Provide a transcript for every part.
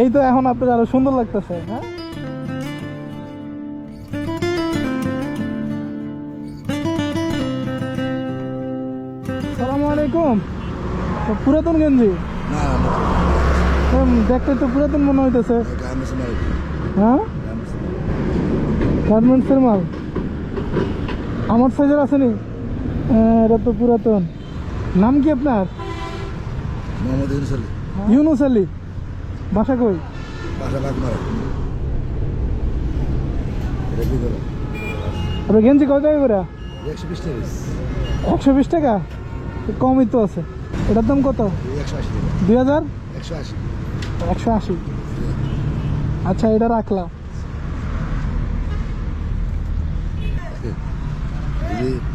এই তো এখন আপনার আরও সুন্দর লাগতেছে হ্যাঁ? সালামু আলাইকুম পুরাতন গেঞ্জি? দেখতে তো পুরাতন মনে হইতেছে। হ্যাঁ? গার্মেন্টসের মাল? আমার সাইজের আসেনি হ্যাঁ, এটা তো পুরাতন। নাম কি আপনার? মোহাম্মদ ইউনুস আলী। ইউনুস আলী। বাসা কই? বাসা লাগ মারা এটা করো? আপনার গেঞ্জি কয় টাকা করে? একশো বিশ টাকা একশো বিশ টাকা? কমই তো আছে। এটার দাম কত? দুই হাজার? একশো আশি। একশো আশি। আচ্ছা এটা রাখলাম।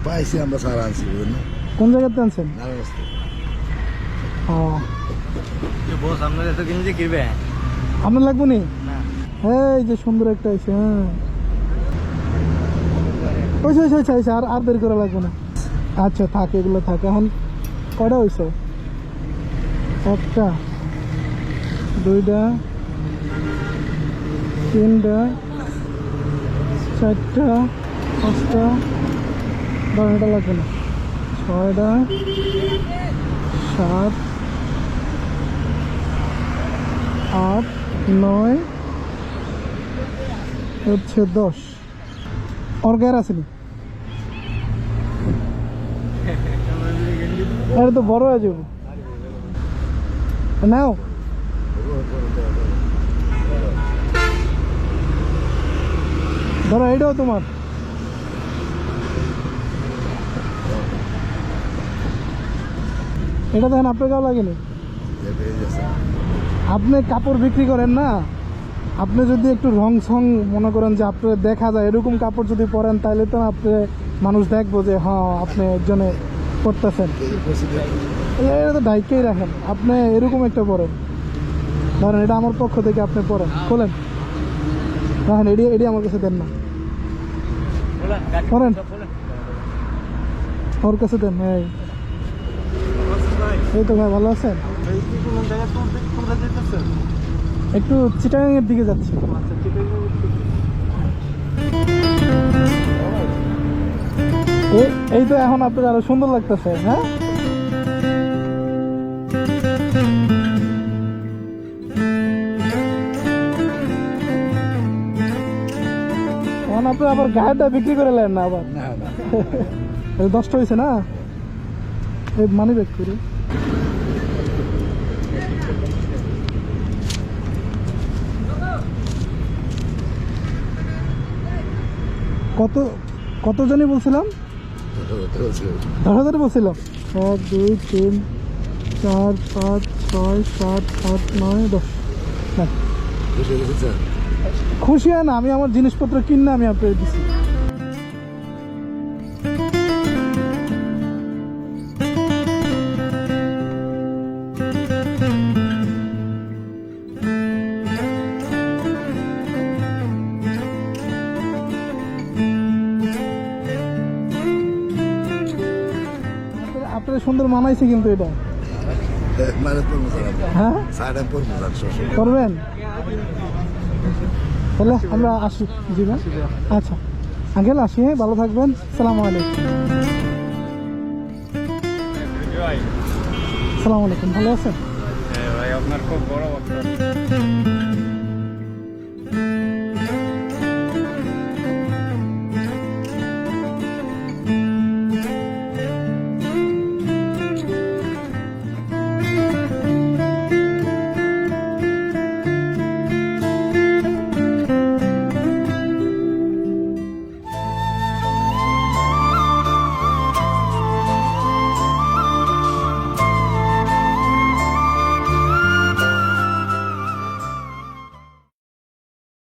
পাইছি আমরা সারা আনছি কোন জায়গাতে আনছেন? নারায়ণ রাস্তা ও। বস আপনার এত কিনবে? আপনার লাগবে নি? এই যে সুন্দর একটা আছে হ্যাঁ। ওইসে ওইসে ওইসে ওইসে আর আর বের করা লাগবে না। আচ্ছা থাক এগুলো থাক। এখন কয়টা হয়েছে একটা দুইটা তিনটা চারটা পাঁচটা বারোটা লাগবে না। ছয়টা সাত আট, নয়, হচ্ছে দশ। ওর গায়ের আসেনি তো বড় যাব। নাও। ধরো এটাও তোমার। এটা দেখেন, আপনার গাও লাগেনি? আছে। আপনি কাপড় বিক্রি করেন না? আপনি যদি একটু রং সং মনে করেন যে আপনি দেখা যায় এরকম কাপড় যদি পরেন তাহলে তো আপনি মানুষ দেখব যে হ্যাঁ আপনি একজনে করতেছেন এটা তো ডাইকেই রাখেন। আপনি এরকম একটা পরেন। ধরেন এটা আমার পক্ষ থেকে আপনি পরেন। খোলেন। রাখেন এটি এটি আমার কাছে দেন না। করেন। ওর কাছে দেন এই তো ভাই ভালো আছেন? একটু চিটাগাংয়ের দিকে যাচ্ছি। এই- এই তো এখন আপনার আরও সুন্দর লাগতেছে হ্যাঁ? এখন আপনি আবার গায়েটা বিক্রি করে নেন না আবার? দশটা হয়েছে না? এই মানি ব্যাগ করি। কত কতজনই বলছিলাম? হাজার বলছিলাম। এক দুই তিন চার পাঁচ ছয় সাত আট নয় দশ। স্যার খুশি হয় না আমি আমার জিনিসপত্র কিনে আমি আপনাকে দিচ্ছি সুন্দর মানাইছে কিন্তু এটা। হ্যাঁ? করবেন? তাহলে আমরা আসি জি আচ্ছা আঙ্কেল আসি হ্যাঁ ভালো থাকবেন। সালাম আলাইকুম। সালাম আলাইকুম, ভালো আছেন? ভাই, আপনার খুব বড়